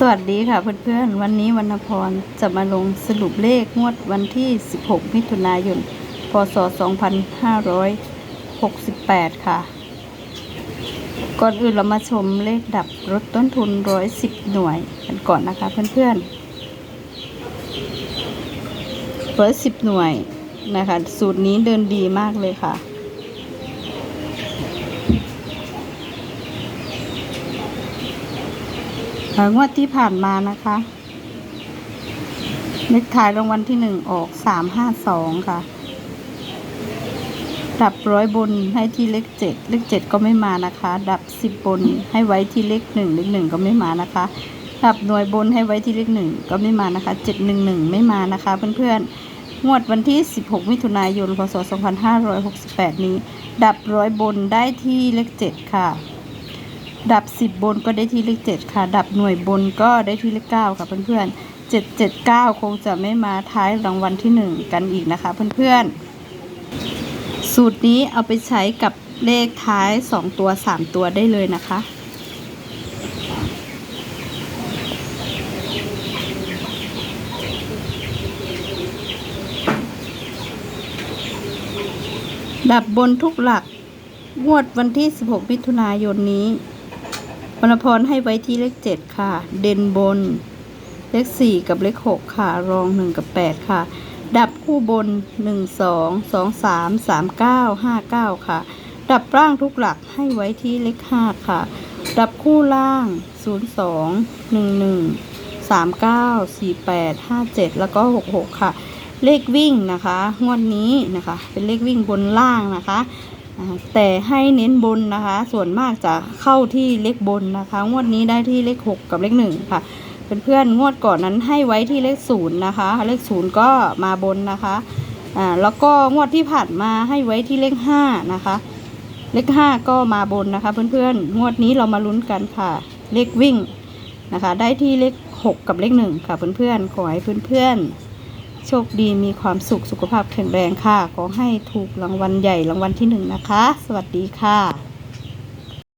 สวัสดีค่ะเพื่อนๆ วันนี้วรรณพรจะมาลงสรุปเลขงวดวันที่ 16 มิถุนายน พศ 2568 ค่ะ ก่อนอื่นเรามาชมเลขดับลดต้นทุน 110 หน่วยกันก่อนนะคะเพื่อนๆ110 หน่วยนะคะ สูตรนี้เดินดีมากเลยค่ะ เอ่อ งวดที่ผ่านมานะคะเลขท้ายรางวัลที่หนึ่งออกสามห้าสองค่ะดับร้อยบนให้ที่เลขเจ็ดเลขเจ็ดก็ไม่มานะคะ ดับสิบบนให้ไว้ที่เลขหนึ่งเลขหนึ่งก็ไม่มานะคะ ดับหน่วยบนให้ไว้ที่เลขหนึ่งก็ไม่มานะคะเจ็ดหนึ่งหนึ่งไม่มานะคะ เพื่อนๆงวดวันที่ 16 มิถุนายนพศ2568 นี้ ดับร้อยบนได้ที่เลขเจ็ดค่ะ ดับสิบบนก็ได้ที่เลขเจ็ดค่ะ ดับหน่วยบนก็ได้ที่เลขเก้าค่ะเพื่อนๆเจ็ดเจ็ดเก้าคงจะไม่มาท้ายรางวัลที่หนึ่งกันอีกนะคะเพื่อนๆ สูตรนี้เอาไปใช้กับเลขท้ายสองตัวสามตัวได้เลยนะคะดับบนทุกหลัก งวดวันที่ 16 มิถุนายนนี้ วรรณพรให้ไว้ที่เลขเจ็ดค่ะ เด่นบน เลขสี่กับเลขหกค่ะ รองหนึ่งกับแปดค่ะ ดับคู่บนหนึ่งสองสองสามสามเก้าห้าเก้าค่ะ ดับร่างทุกหลักให้ไว้ที่เลขห้าค่ะ ดับคู่ล่างศูนย์สองหนึ่งหนึ่งสามเก้าสี่แปดห้าเจ็ดแล้วก็หกหกค่ะ เลขวิ่งนะคะ งวดนี้นะคะ เป็นเลขวิ่งบนล่างนะคะ แต่ให้เน้นบนนะคะ ส่วนมากจะเข้าที่เลขบนนะคะ งวดนี้ได้ที่เลข 6 กับเลข1ค่ะเพื่อนๆงวดก่อนนั้นให้ไว้ที่เลขศูนย์นะคะ เลขศูนย์ก็มาบนนะคะอ่าแล้วก็งวดที่ผ่านมาให้ไว้ที่เลขห้านะคะ เลขห้าก็มาบนนะคะ เพื่อนๆงวดนี้เรามาลุ้นกันค่ะ เลขวิ่งนะคะ ได้ที่เลขหกกับเลขหนึ่งค่ะเพื่อนๆขอให้เพื่อนๆ โชคดีมีความสุขสุขภาพแข็งแรงค่ะ ขอให้ถูกรางวัลใหญ่รางวัลที่หนึ่งนะคะ สวัสดีค่ะ